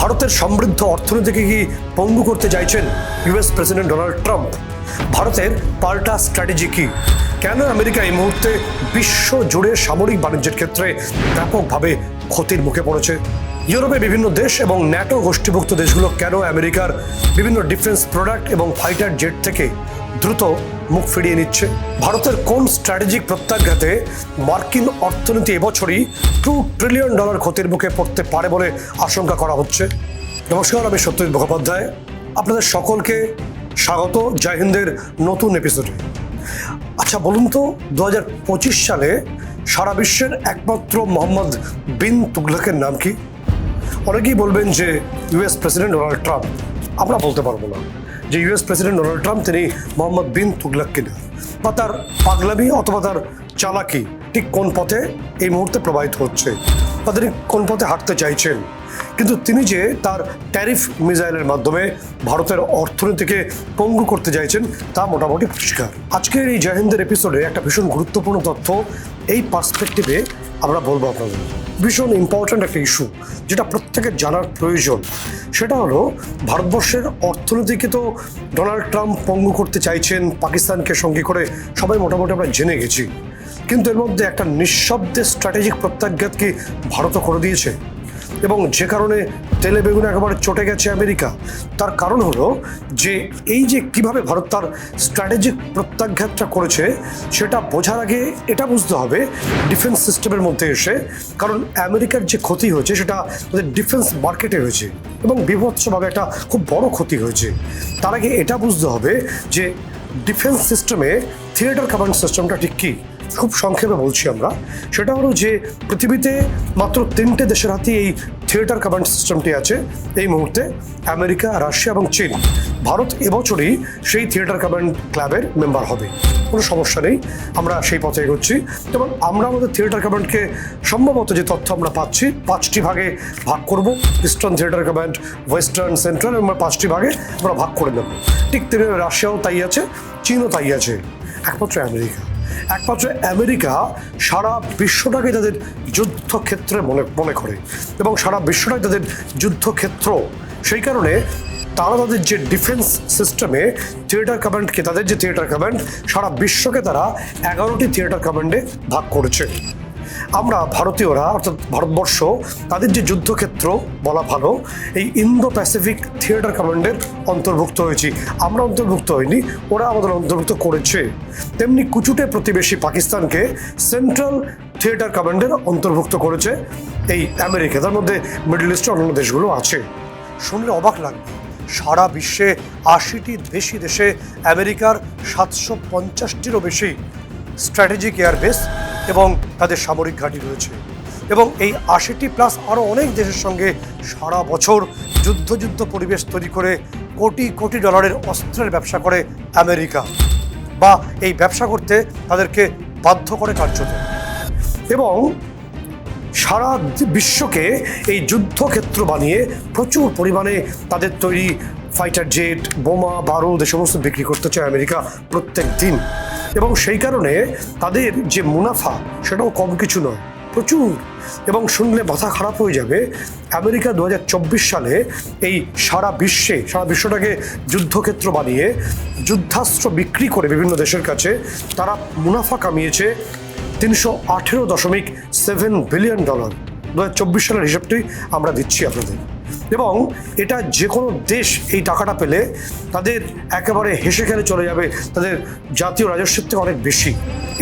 ভারতের সমৃদ্ধ অর্থনীতিকে কি পঙ্গু করতে চাইছেন ইউএস প্রেসিডেন্ট ডোনাল্ড ট্রাম্প ভারতের পাল্টা স্ট্র্যাটেজি কি? কেন আমেরিকা এই মুহূর্তে বিশ্ব জুড়ে সামরিক বাণিজ্যের ক্ষেত্রে ব্যাপকভাবে ক্ষতির মুখে পড়েছে? ইউরোপে বিভিন্ন দেশ এবং ন্যাটো গোষ্ঠীভুক্ত দেশগুলো কেন আমেরিকার বিভিন্ন ডিফেন্স প্রোডাক্ট এবং ফাইটার জেট থেকে দ্রুত মুখ ফিরিয়ে নিচ্ছে। ভারতের কোন স্ট্র্যাটেজিক প্রত্যাঘাতে মার্কিন অর্থনীতি এবছরই টু ট্রিলিয়ন ডলার ক্ষতির মুখে পড়তে পারে বলে আশঙ্কা করা হচ্ছে। নমস্কার, আমি সত্যজিৎ মুখোপাধ্যায়। আপনাদের সকলকে স্বাগত। জয় হিন্দের নতুন এপিসোডে আচ্ছা বলুন তো দু হাজার পঁচিশ সালে সারা বিশ্বের একমাত্র মোহাম্মদ বিন তুগলকের নাম কি? অনেকেই বলবেন যে ইউএস প্রেসিডেন্ট ডোনাল্ড ট্রাম্প। আমরা বলতে পারব না। যে ইউএস প্রেসিডেন্ট ডোনাল্ড ট্রাম্প তিনি মোহাম্মদ বিন তুগলক কিনা বা তার পাগলামি অথবা তার চালাকি ঠিক কোন পথে এই মুহূর্তে প্রবাহিত হচ্ছে বা তিনি কোন পথে হাঁটতে চাইছেন? কিন্তু তিনি যে তার ট্যারিফ মিসাইলের মাধ্যমে ভারতের অর্থনীতিকে পঙ্গু করতে চাইছেন, তা মোটামুটি পরিষ্কার। আজকের এই জয়হিন্দের এপিসোডে একটা ভীষণ গুরুত্বপূর্ণ তথ্য এই পার্সপেক্টিভে আমরা বলব আপনাদের। ভীষণ ইম্পর্ট্যান্ট একটা ইস্যু যেটা প্রত্যেকের জানার প্রয়োজন। সেটা হলো, ভারতবর্ষের অর্থনীতিকে তো ডোনাল্ড ট্রাম্প পঙ্গু করতে চাইছেন, পাকিস্তানকে সঙ্গী করে সবাই মোটামুটি আমরা জেনে গেছি। কিন্তু এর মধ্যে একটা নিঃশব্দে স্ট্র্যাটেজিক প্রত্যাঘাত কি ভারতও করে দিয়েছে। এবং যে কারণে তেলে বেগুনে একেবারে চটে গেছে আমেরিকা। তার কারণ হলো যে এই যে কীভাবে ভারত তার স্ট্র্যাটেজিক প্রত্যাঘাতটা করেছে, সেটা বোঝার আগে এটা বুঝতে হবে ডিফেন্স সিস্টেমের মধ্যে এসে। কারণ আমেরিকার যে ক্ষতি হয়েছে, সেটা তাদের ডিফেন্স মার্কেটে হয়েছে এবং বিভৎসভাবে একটা খুব বড় ক্ষতি হয়েছে। তার আগে এটা বুঝতে হবে যে ডিফেন্স সিস্টেমে থিয়েটার কমান্ড সিস্টেমটা ঠিক কী? খুব সংক্ষেপে বলছি আমরা। সেটা হলো যে পৃথিবীতে মাত্র তিনটে দেশের হাতে এই থিয়েটার কমান্ড সিস্টেমটি আছে। এই মুহূর্তে আমেরিকা, রাশিয়া এবং চীন। ভারত এবছরই সেই থিয়েটার কমান্ড ক্লাবের মেম্বার হবে। কোনো সমস্যা নেই, আমরা সেই পথে এগোচ্ছি। এবং আমরা আমাদের থিয়েটার কমান্ডকে সম্ভবত যে তথ্য আমরা পাচ্ছি, পাঁচটি ভাগে ভাগ করব। Eastern theatre command, western, central এবং পাঁচটি ভাগে আমরা ভাগ করে নেব। ঠিক তেমনি রাশিয়াও তাই আছে, চীনও তাই আছে। একমাত্র আমেরিকা। একমাত্র আমেরিকা সারা বিশ্বটাকে তাদের যুদ্ধক্ষেত্রে মনে মনে করে এবং সারা বিশ্বটাই তাদের যুদ্ধক্ষেত্র। সেই কারণে তারা তাদের যে ডিফেন্স সিস্টেমে থিয়েটার কমান্ডকে, তাদের যে থিয়েটার কমান্ড, সারা বিশ্বকে তারা এগারোটি থিয়েটার কমান্ডে ভাগ করেছে। আমরা ভারতীয়রা, অর্থাৎ ভারতবর্ষ, তাদের যে যুদ্ধক্ষেত্র বলা ভালো, এই ইন্দো প্যাসিফিক থিয়েটার কমান্ডের অন্তর্ভুক্ত হয়েছি। আমরা অন্তর্ভুক্ত হইনি, ওরা আমাদের অন্তর্ভুক্ত করেছে। তেমনি কুচুটে প্রতিবেশী পাকিস্তানকে সেন্ট্রাল থিয়েটার কমান্ডের অন্তর্ভুক্ত করেছে এই আমেরিকা। তার মধ্যে মিডল ইস্টের অন্যান্য দেশগুলো আছে। শুনলে অবাক লাগবে, সারা বিশ্বে আশিটি বেশি দেশে আমেরিকার সাতশো পঞ্চাশটিরও বেশি স্ট্র্যাটেজিক এয়ারবেস এবং তাদের সামরিক ঘাঁটি রয়েছে। এবং এই আশিটি প্লাস আরও অনেক দেশের সঙ্গে সারা বছর যুদ্ধ যুদ্ধ পরিবেশ তৈরি করে কোটি কোটি ডলারের অস্ত্রের ব্যবসা করে আমেরিকা বা এই ব্যবসা করতে তাদেরকে বাধ্য করে কার্যত। এবং সারা বিশ্বকে এই যুদ্ধক্ষেত্র বানিয়ে প্রচুর পরিমাণে তাদের তৈরি ফাইটার জেট, বোমা, বারুদ এ সমস্ত বিক্রি করতে চায় আমেরিকা প্রত্যেক দিন। এবং সেই কারণে তাদের যে মুনাফা, সেটাও কম কিছু নয়, প্রচুর। এবং শুনলে মাথা খারাপ হয়ে যাবে, আমেরিকা দু হাজার চব্বিশ সালে এই সারা বিশ্বে, সারা বিশ্বটাকে যুদ্ধক্ষেত্র বানিয়ে যুদ্ধাস্ত্র বিক্রি করে বিভিন্ন দেশের কাছে তারা মুনাফা কামিয়েছে তিনশো আঠেরো দশমিক সেভেন বিলিয়ন ডলার। দু হাজার চব্বিশ সালের হিসাবটি আমরা দিচ্ছি আপনাদের। এবং এটা যে কোনো দেশ এই টাকাটা পেলে তাদের একেবারে হেসে খেলে চলে যাবে, তাদের জাতীয় রাজস্বের থেকে অনেক বেশি।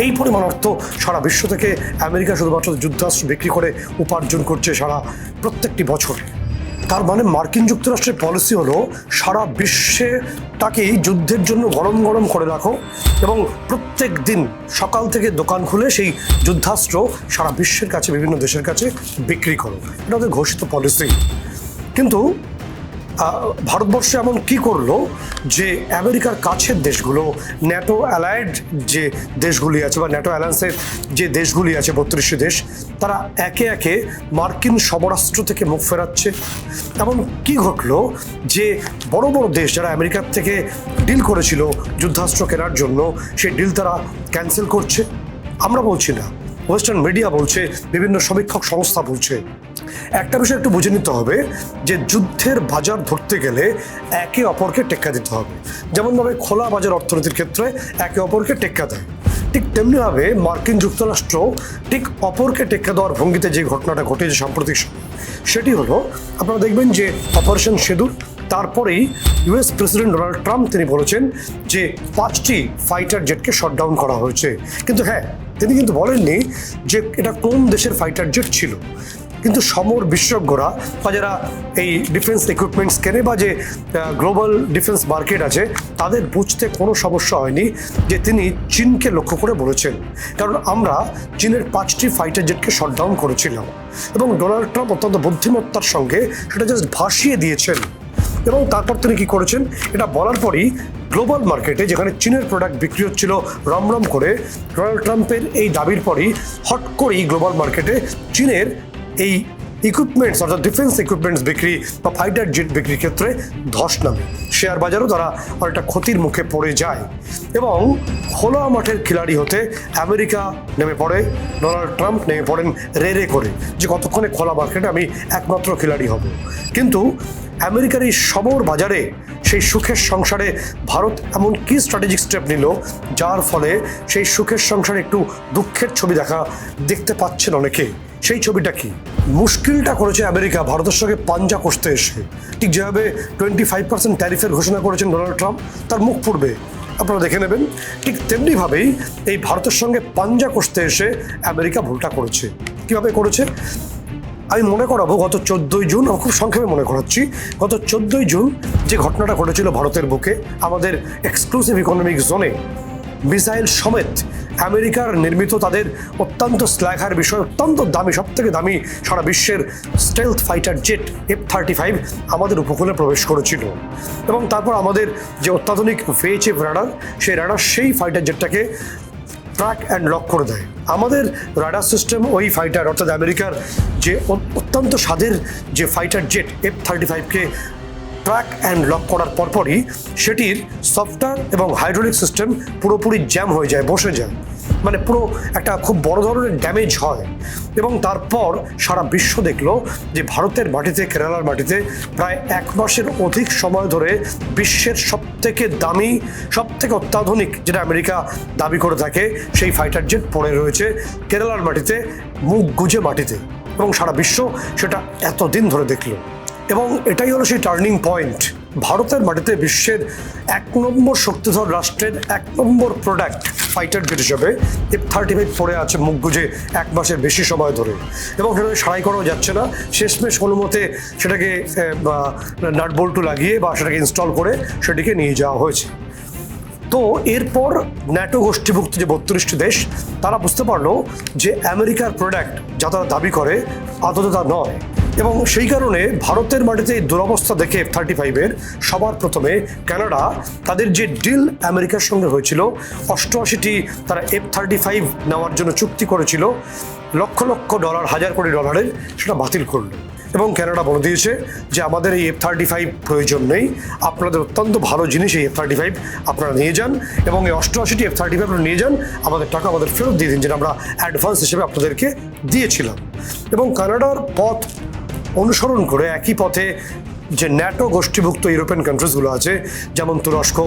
এই পরিমাণ অর্থ সারা বিশ্ব থেকে আমেরিকা শুধুমাত্র যুদ্ধাস্ত্র বিক্রি করে উপার্জন করছে সারা প্রত্যেকটি বছর। তার মানে মার্কিন যুক্তরাষ্ট্রের পলিসি হলো, সারা বিশ্বে তাকেই যুদ্ধের জন্য গরম গরম করে রাখো এবং প্রত্যেক দিন সকাল থেকে দোকান খুলে সেই যুদ্ধাস্ত্র সারা বিশ্বের কাছে, বিভিন্ন দেশের কাছে বিক্রি করো। এটা ওদের ঘোষিত পলিসি। কিন্তু ভারতবর্ষ এমন কি করল যে আমেরিকার কাছের দেশগুলো, ন্যাটো অ্যালায়েড যে দেশগুলি আছে বা ন্যাটো অ্যালায়েন্সের যে দেশগুলি আছে বত্রিশটি দেশ, তারা একে একে মার্কিন সমরাস্ত্র থেকে মুখ ফেরাচ্ছে। এমন কি ঘটলো যে বড় বড় দেশ যারা আমেরিকার থেকে ডিল করেছিল যুদ্ধাস্ত্র কেনার জন্য, সেই ডিল তারা ক্যান্সেল করছে? আমরা বলছি না। ওয়েস্টার্ন মিডিয়া বলছে, বিভিন্ন সমীক্ষক সংস্থা বলছে। একটা বিষয় একটু বুঝে নিতে হবে যে যুদ্ধের বাজার ধরতে গেলে একে অপরকে টেক্কা দিতে হবে। যেমনভাবে খোলা বাজার অর্থনীতির ক্ষেত্রে একে অপরকে টেক্কা দেয়। ঠিক তেমনিভাবে মার্কিন যুক্তরাষ্ট্র ঠিক অপরকে টেক্কা দেওয়ার ভঙ্গিতে যে ঘটনাটা ঘটেছে সাম্প্রতিক সেটি হলো, আপনারা দেখবেন যে অপারেশন সেদুর তারপরেই ইউএস প্রেসিডেন্ট ডোনাল্ড ট্রাম্প তিনি বলেছেন যে পাঁচটি ফাইটার জেটকে শটডাউন করা হয়েছে। কিন্তু হ্যাঁ তিনি কিন্তু বলেননি যে এটা কোন দেশের ফাইটার জেট ছিল। কিন্তু সমর বিশেষজ্ঞরা বা যারা এই ডিফেন্স ইকুইপমেন্টস কেনে বা যে গ্লোবাল ডিফেন্স মার্কেট আছে, তাদের বুঝতে কোনো সমস্যা হয়নি যে তিনি চীনকে লক্ষ্য করে বলেছেন। কারণ আমরা চীনের পাঁচটি ফাইটার জেটকে শটডাউন করেছিলাম। এবং ডোনাল্ড ট্রাম্প অত্যন্ত বুদ্ধিমত্তার সঙ্গে সেটা জাস্ট ভাসিয়ে দিয়েছেন। এবং তারপর তিনি কি করেছেন? এটা বলার পরই গ্লোবাল মার্কেটে যেখানে চীনের প্রোডাক্ট বিক্রি হচ্ছিল রমরম করে, ডোনাল্ড ট্রাম্পের এই দাবির পরই হট করেই গ্লোবাল মার্কেটে চীনের এই ইকুইপমেন্টস অর্থাৎ ডিফেন্স ইকুইপমেন্টস বিক্রি বা ফাইটার জেট বিক্রির ক্ষেত্রে ধস নামে। শেয়ার বাজারও তারা অনেকটা ক্ষতির মুখে পড়ে যায়। এবং খোলা মাঠের খিলাড়ি হতে আমেরিকা নেমে পড়ে, ডোনাল্ড ট্রাম্প নেমে পড়েন রে রে করে, যে কতক্ষণে খোলা মার্কেটে আমি একমাত্র খিলাড়ি হব। কিন্তু আমেরিকার এই সমর বাজারে সেই সুখের সংসারে ভারত এমন কি স্ট্র্যাটেজিক স্টেপ নিল, যার ফলে সেই সুখের সংসারে একটু দুঃখের ছবি দেখা দেখতে পাচ্ছেন অনেকে। সেই ছবিটা কি? মুশকিলটা করেছে আমেরিকা, ভারতের সঙ্গে পাঞ্জা কষতে এসে। ঠিক যেভাবে টোয়েন্টি ফাইভ পার্সেন্ট ট্যারিফের ঘোষণা করেছেন ডোনাল্ড ট্রাম্প, তার মুখ পড়বে। আপনারা দেখে নেবেন, ঠিক তেমনিভাবেই এই ভারতের সঙ্গে পাঞ্জা কষতে এসে আমেরিকা ভুলটা করেছে। কীভাবে করেছে? আমি মনে করাবো, গত চোদ্দোই জুন, আমি খুব সংক্ষেপে মনে করাচ্ছি, গত চোদ্দোই জুন যে ঘটনাটা ঘটেছিল ভারতের বুকে, আমাদের এক্সক্লুসিভ ইকোনমিক জোনে মিসাইল সমেত আমেরিকার নির্মিত তাদের অত্যন্ত স্ল্যাঘার বিষয়, অত্যন্ত দামি সব থেকে দামি সারা বিশ্বের stealth fighter jet F thirty five আমাদের উপকূলে প্রবেশ করেছিল। এবং তারপর আমাদের যে অত্যাধুনিক ভেএচএফ রাডার সেই রাডার সেই ফাইটার জেটটাকে ট্র্যাক অ্যান্ড লক করে দেয়। আমাদের রাডার সিস্টেম ওই ফাইটার অর্থাৎ আমেরিকার যে অত্যন্ত স্বাদের যে ফাইটার জেট এফ থার্টি ফাইভকে ট্র্যাক অ্যান্ড লক করার পরপরই সেটির সফটওয়্যার এবং হাইড্রোলিক সিস্টেম পুরোপুরি জ্যাম হয়ে যায়, বসে যায়। মানে পুরো একটা খুব বড় ধরনের ড্যামেজ হয়। এবং তারপর সারা বিশ্ব দেখল যে ভারতের মাটিতে, কেরালার মাটিতে প্রায় এক মাসের অধিক সময় ধরে বিশ্বের সবথেকে দামি, সবথেকে অত্যাধুনিক যেটা আমেরিকা দাবি করে থাকে, সেই ফাইটার জেট পড়ে রয়েছে কেরালার মাটিতে, মুখ গুজে মাটিতে। এবং সারা বিশ্ব সেটা এতদিন ধরে দেখল। এবং এটাই হলো সেই টার্নিং পয়েন্ট ভারতের মাটিতে বিশ্বের এক নম্বর শক্তিধর রাষ্ট্রের এক নম্বর প্রোডাক্ট ফাইটার জেট হিসেবে এফ থার্টি ফাইভ পড়ে আছে মুখ গুজে এক মাসের বেশি সময় ধরে। এবং সেটাকে সারাই করাও যাচ্ছে না। শেষমেশ কোনো মতে সেটাকে নাট বল্টু লাগিয়ে বা সেটাকে ইনস্টল করে সেটিকে নিয়ে যাওয়া হয়েছে। তো এরপর ন্যাটো গোষ্ঠীভুক্ত যে বত্রিশটি দেশ, তারা বুঝতে পারল যে আমেরিকার প্রোডাক্ট যা তারা দাবি করে আদতে তা নয়। এবং সেই কারণে ভারতের মাটিতে এই দুরবস্থা দেখে এফ থার্টি ফাইভের সবার প্রথমে কানাডা তাদের যে ডিল আমেরিকার সঙ্গে হয়েছিল, অষ্টআশিটি তারা এফ থার্টি ফাইভ নেওয়ার জন্য চুক্তি করেছিল, লক্ষ লক্ষ ডলার, হাজার কোটি ডলারের সেটা বাতিল করল। এবং কানাডা বলে দিয়েছে যে আমাদের এই এফ থার্টি ফাইভ প্রয়োজন নেই, আপনাদের অত্যন্ত ভালো জিনিস এই এফ থার্টি ফাইভ আপনারা নিয়ে যান এবং এই অষ্টআশিটি এফ থার্টি ফাইভ নিয়ে যান, আমাদের টাকা আমাদের ফেরত দিয়ে দিন, যেটা আমরা অ্যাডভান্স হিসেবে আপনাদেরকে দিয়েছিলাম। এবং কানাডার পথ অনুসরণ করে একই পথে যে ন্যাটো গোষ্ঠীভুক্ত ইউরোপিয়ান কান্ট্রিজগুলো আছে, যেমন তুরস্ক,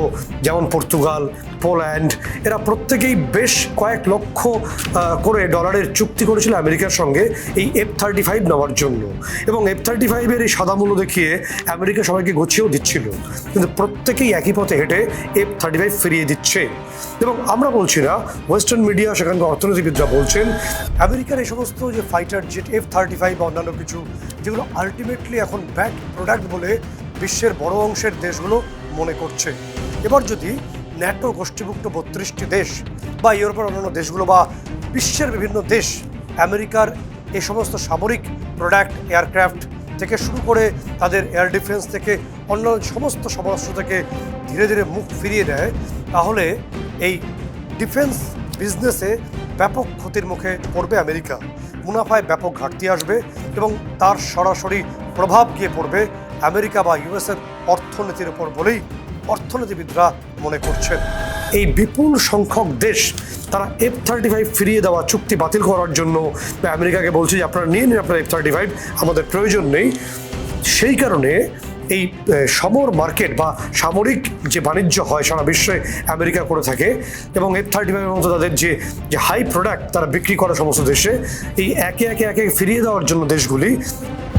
যেমন পর্তুগাল, পোল্যান্ড, এরা প্রত্যেকেই বেশ কয়েক লক্ষ করে ডলারের চুক্তি করেছিল আমেরিকার সঙ্গে এই এফ থার্টি ফাইভ নেওয়ার জন্য। এবং এফ থার্টি ফাইভের এই সাদা মূল্য দেখিয়ে আমেরিকা সবাইকে গুছিয়েও দিচ্ছিল। কিন্তু প্রত্যেকেই একই পথে হেঁটে এফ থার্টি ফাইভ ফিরিয়ে দিচ্ছে। এবং আমরা বলছি না ওয়েস্টার্ন মিডিয়া সেখানকার অর্থনীতিবিদরা বলছেন, আমেরিকার এই সমস্ত যে fighter jet F thirty five বা অন্যান্য কিছু, যেগুলো আলটিমেটলি এখন ব্যাড প্রোডাক্ট বলে বিশ্বের বড় অংশের দেশগুলো মনে করছে। এবার যদি ন্যাটো গোষ্ঠীভুক্ত বত্রিশটি দেশ বা ইউরোপের অন্যান্য দেশগুলো বা বিশ্বের বিভিন্ন দেশ আমেরিকার এই সমস্ত সামরিক প্রোডাক্ট এয়ারক্রাফট থেকে শুরু করে তাদের এয়ার ডিফেন্স থেকে অন্য সমস্ত সমস্ত থেকে ধীরে ধীরে মুখ ফিরিয়ে দেয় তাহলে এই ডিফেন্স বিজনেসে ব্যাপক ক্ষতির মুখে পড়বে আমেরিকা। মুনাফায় ব্যাপক ঘাটতি আসবে এবং তার সরাসরি প্রভাব গিয়ে পড়বে আমেরিকা বা ইউএসের অর্থনীতির উপর বলেই অর্থনীতিবিদরা মনে করছেন। এই বিপুল সংখ্যক দেশ তারা এফ থার্টি ফাইভ ফিরিয়ে দেওয়া চুক্তি বাতিল করার জন্য আমেরিকাকে বলছে যে আপনারা নিয়ে নিন আপনার এফ থার্টি ফাইভ আমাদের প্রয়োজন নেই। সেই কারণে এই সমর মার্কেট বা সামরিক যে বাণিজ্য হয় সারা বিশ্বে আমেরিকা করে থাকে এবং এফ থার্টি ফাইভের মতো তাদের যে যে হাই প্রোডাক্ট তারা বিক্রি করে সমস্ত দেশে, এই একে একে একে ফিরিয়ে দেওয়ার জন্য দেশগুলি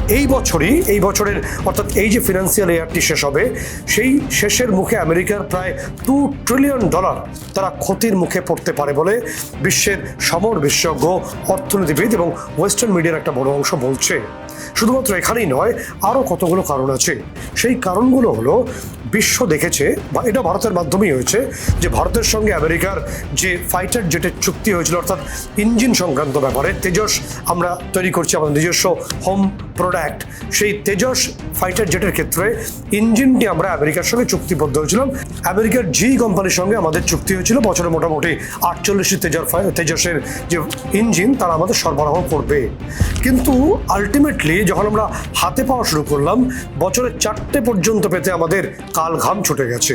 এই বছরই, এই বছরের, অর্থাৎ এই যে ফিনান্সিয়াল ইয়ারটি শেষ হবে, সেই শেষের মুখে আমেরিকার প্রায় টু ট্রিলিয়ন ডলার তারা ক্ষতির মুখে পড়তে পারে বলে বিশ্বের সমর বিশেষজ্ঞ, অর্থনীতিবিদ এবং ওয়েস্টার্ন মিডিয়ার একটা বড় অংশ বলছে। শুধুমাত্র এখানেই নয়, আরও কতগুলো কারণ আছে। সেই কারণগুলো হলো বিশ্ব দেখেছে বা এটা ভারতের মাধ্যমেই হয়েছে যে ভারতের সঙ্গে আমেরিকার যে ফাইটার জেটের চুক্তি হয়েছিল, অর্থাৎ ইঞ্জিন সংক্রান্ত ব্যাপারে তেজস আমরা তৈরি করছি, আমাদের নিজস্ব হোম প্রোডাক্ট সেই তেজস ফাইটার জেটের ক্ষেত্রে ইঞ্জিনটি আমরা আমেরিকার সঙ্গে চুক্তিবদ্ধ হয়েছিলাম। আমেরিকার জি কোম্পানির সঙ্গে আমাদের চুক্তি হয়েছিল, বছরে মোটামুটি আটচল্লিশটি তেজর তেজসের যে ইঞ্জিন তারা আমাদের সরবরাহ করবে। কিন্তু আলটিমেটলি যখন আমরা হাতে পাওয়া শুরু করলাম বছরের চারটে পর্যন্ত পেতে আমাদের কাল ঘাম ছুটে গেছে।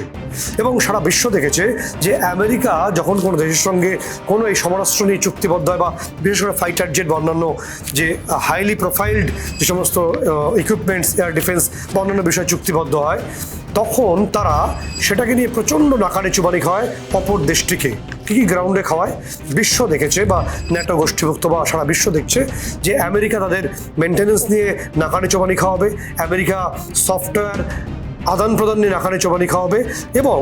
এবং সারা বিশ্ব দেখেছে যে আমেরিকা যখন কোনো দেশের সঙ্গে কোনো এই সমরাস্ত্র নিয়ে চুক্তিবদ্ধ হয় বা বিশেষ করে ফাইটার জেট বা অন্যান্য যে হাইলি প্রোফাইলড যে সমস্ত ইকুইপমেন্টস এয়ার ডিফেন্স বা অন্যান্য বিষয়ে চুক্তিবদ্ধ হয়, তখন তারা সেটাকে নিয়ে প্রচণ্ড নাকানি চুবানি খাওয়ায় অপর দেশটিকে। কী কী গ্রাউন্ডে খাওয়ায়? বিশ্ব দেখেছে বা ন্যাটো গোষ্ঠীভুক্ত বা সারা বিশ্ব দেখছে যে আমেরিকা তাদের মেনটেনেন্স নিয়ে নাকানি চোবানি খাওয়াবে। আমেরিকা সফটওয়্যার আদান প্রদান নিয়ে নাকানি চোবানি খাওয়াবে এবং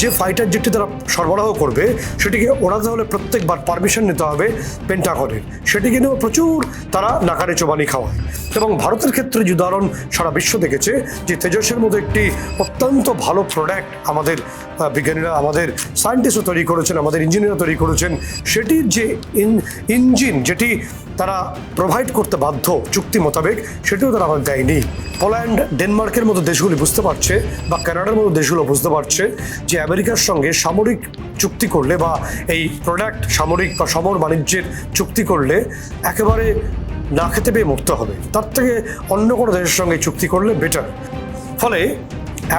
যে ফাইটার জেটটি তারা সরবরাহ করবে, সেটিকে ওরা তাহলে প্রত্যেকবার পারমিশন নিতে হবে পেন্টাগনের সেটিকে নিয়েও প্রচুর তারা নাকানি চোবানি খাওয়ায়। এবং ভারতের ক্ষেত্রে যে উদাহরণ সারা বিশ্ব দেখেছে, যে তেজসের মতো একটি অত্যন্ত ভালো প্রোডাক্ট আমাদের বিজ্ঞানীরা, আমাদের সায়েন্টিস্টও তৈরি করেছেন, আমাদের ইঞ্জিনিয়ার তৈরি করেছেন, সেটির যে ইঞ্জিন যেটি তারা প্রোভাইড করতে বাধ্য চুক্তি মোতাবেক, সেটিও তারা আমাদের দেয়নি। পোল্যান্ড, ডেনমার্কের মতো দেশগুলি বুঝতে পারছে বা কানাডার মতো দেশগুলো বুঝতে পারছে যে আমেরিকার সঙ্গে সামরিক চুক্তি করলে বা এই প্রোডাক্ট সামরিক বা সমর বাণিজ্যের চুক্তি করলে একেবারে না খেতে পেয়ে মরতে হবে। তার থেকে অন্য কোনো দেশের সঙ্গে চুক্তি করলে বেটার ফলে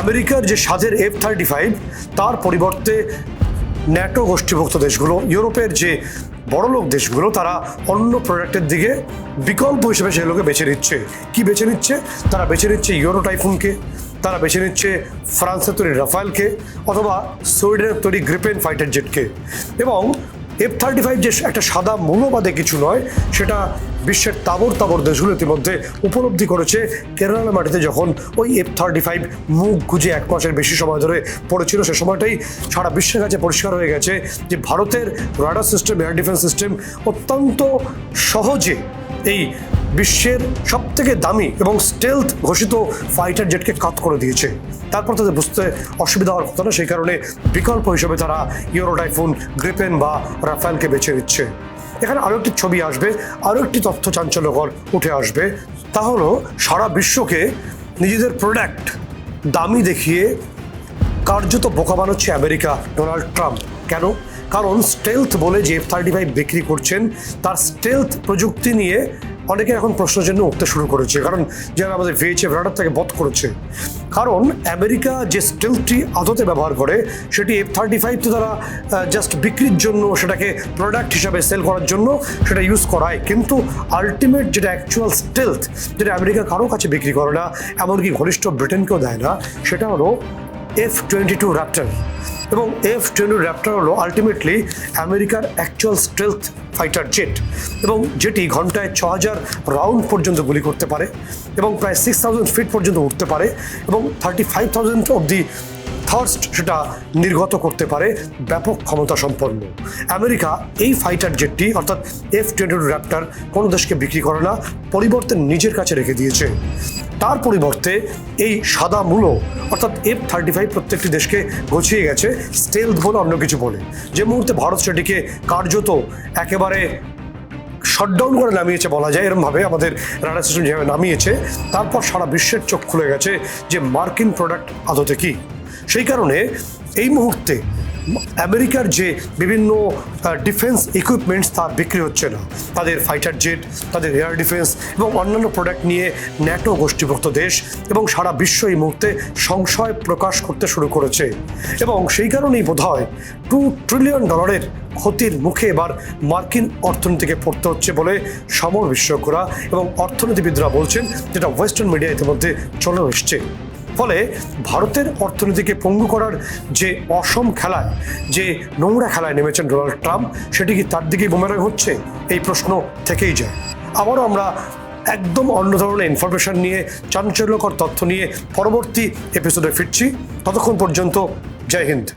আমেরিকার যে স্বাদের এফ থার্টি ফাইভ তার পরিবর্তে ন্যাটো গোষ্ঠীভুক্ত দেশগুলো, ইউরোপের যে বড়লোক দেশগুলো তারা অন্য প্রোডাক্টের দিকে বিকল্প হিসেবে সেগুলোকে বেছে নিচ্ছে। কি বেছে নিচ্ছে? তারা বেছে নিচ্ছে ইউরো টাইফুনকে, তারা বেছে নিচ্ছে ফ্রান্সের তৈরি রাফায়েলকে অথবা সুইডেনের তৈরি গ্রিপেন ফাইটার জেটকে। এবং এফ থার্টি ফাইভ যে একটা সাদা মূল্যবাদে কিছু নয়, সেটা বিশ্বের তাবর তাবর দেশগুলো ইতিমধ্যে উপলব্ধি করেছে। কেরালা মাটিতে যখন ওই এফ থার্টি ফাইভ মুখ গুজে এক মাসের বেশি সময় ধরে পড়েছিল, সে সময়টাই সারা বিশ্বের কাছে পরিষ্কার হয়ে গেছে যে ভারতের radar system, air defence system অত্যন্ত সহজে এই বিশ্বের সব থেকে দামি এবং স্টেলথ ঘোষিত ফাইটার জেটকে কাত করে দিয়েছে। তারপর তাদের বুঝতে অসুবিধা হওয়ার কথা না, সেই কারণে বিকল্প হিসেবে তারা ইউরোটাইফুন গ্রিপেন বা রাফায়েলকে বেছে নিচ্ছে। এখানে আরও একটি ছবি আসবে আরও একটি তথ্য চাঞ্চল্যকর উঠে আসবে। তা হলো, সারা বিশ্বকে নিজেদের প্রোডাক্ট দামি দেখিয়ে কার্যত বোকা বানাচ্ছে আমেরিকা ডোনাল্ড ট্রাম্প। কেন? কারণ স্টেলথ বলে যে এফ থার্টি ফাইভ বিক্রি করছেন, তার স্টেলথ প্রযুক্তি নিয়ে অনেকে এখন প্রশ্নের জন্য উঠতে শুরু করেছে, কারণ যারা আমাদের ভিএইচএফ রাডার থেকে বধ করেছে। কারণ আমেরিকা যে স্টেলথটি আদতে ব্যবহার করে, সেটি এফ থার্টি ফাইভ তো তারা জাস্ট বিক্রির জন্য, সেটাকে প্রোডাক্ট হিসাবে সেল করার জন্য সেটা ইউজ করায়। কিন্তু আলটিমেট যেটা অ্যাকচুয়াল স্টেলথ যেটা আমেরিকা কারও কাছে বিক্রি করে না, এমনকি ঘনিষ্ঠ ব্রিটেনকেও দেয় না, সেটা হলো এফ টোয়েন্টি টু র্যাপ্টার এবং এফ টোয়েন্টি র্যাপ্টার হলো আলটিমেটলি আমেরিকার অ্যাকচুয়াল স্ট্রেলথ ফাইটার জেট এবং যেটি ঘন্টায় ছ হাজার রাউন্ড পর্যন্ত গুলি করতে পারে এবং প্রায় সিক্স থাউজেন্ড ফিট পর্যন্ত উঠতে পারে এবং থার্টি ফাইভ থাউজেন্ড অব্দি থার্স্ট সেটা নির্গত করতে পারে ব্যাপক ক্ষমতা সম্পন্ন। আমেরিকা এই ফাইটার জেটটি, অর্থাৎ এফ টোয়েন্টি টু র্যাপ্টার, কোনো দেশকে বিক্রি করে না, পরিবর্তে নিজের কাছে রেখে দিয়েছে। তার পরিবর্তে এই সাদা মূলো, অর্থাৎ এফ থার্টি ফাইভ প্রত্যেকটি দেশকে গছিয়ে গেছে, স্টেলথ বলে অন্য কিছু বলে। যে মুহূর্তে ভারত সেটিকে কার্যত একেবারে শটডাউন করে নামিয়েছে বলা যায়, এরমভাবে আমাদের রাডার সিস্টেম যেভাবে নামিয়েছে, তারপর সারা বিশ্বের চোখ খুলে গেছে যে মার্কিন প্রোডাক্ট আদতে কী। সেই কারণে এই মুহূর্তে আমেরিকার যে বিভিন্ন ডিফেন্স ইকুইপমেন্টস তা বিক্রি হচ্ছে না। তাদের ফাইটার জেট তাদের এয়ার ডিফেন্স এবং অন্যান্য প্রোডাক্ট নিয়ে ন্যাটো গোষ্ঠীভুক্ত দেশ এবং সারা বিশ্ব এই মুহূর্তে সংশয় প্রকাশ করতে শুরু করেছে। এবং সেই কারণেই বোধ হয় টু ট্রিলিয়ন ডলারের ক্ষতির মুখে এবার মার্কিন অর্থনীতিকে পড়তে হচ্ছে বলে সমর বিশেষজ্ঞরা এবং অর্থনীতিবিদরা বলছেন, যেটা ওয়েস্টার্ন মিডিয়া ইতিমধ্যে চলেও এসছে। ফলে ভারতের অর্থনীতিকে পঙ্গু করার যে অসম খেলায়, যে নোংরা খেলায় নেমেছেন ডোনাল্ড ট্রাম্প, সেটি কি তার দিকেই বোমেরাং হচ্ছে? এই প্রশ্ন থেকেই যায়। আবারও আমরা একদম অন্য ধরনের ইনফরমেশন নিয়ে, চাঞ্চল্যকর তথ্য নিয়ে পরবর্তী এপিসোডে ফিরছি। ততক্ষণ পর্যন্ত জয় হিন্দ।